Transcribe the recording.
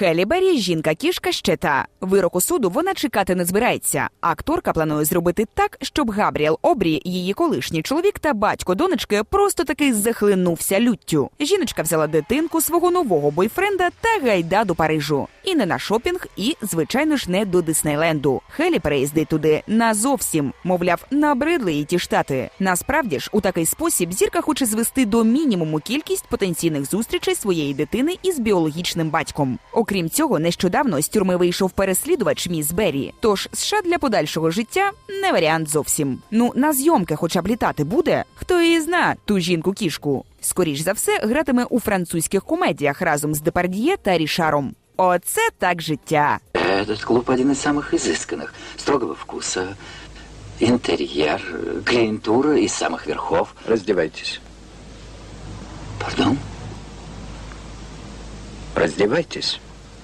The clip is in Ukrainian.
Хелі Беррі – жінка-кішка ще та. Вироку суду вона чекати не збирається. Акторка планує зробити так, щоб Габріел Обрі, її колишній чоловік та батько донечки, просто таки захлинувся люттю. Жіночка взяла дитинку свого нового бойфренда та гайда до Парижу. І не на шопінг, і, звичайно ж, не до Диснейленду. Хелі переїздить туди назовсім. Мовляв, набридли їй ті штати. Насправді ж, у такий спосіб зірка хоче звести до мінімуму кількість потенційних зустрічей своєї дитини із біологічним батьком. Окрім цього, нещодавно з тюрми вийшов переслідувач міс Беррі. Тож США для подальшого життя не варіант зовсім. Ну на зйомки, хоча б літати буде. Хто її зна, ту жінку кішку. Скоріш за все, гратиме у французьких комедіях разом з Депардьє та Рішаром. Оце так життя. Этот клуб один из самых изысканных, строгого вкуса. Интерьер, э, клиентура из самых верхов. Раздевайтесь. Пардон? Раздевайтесь.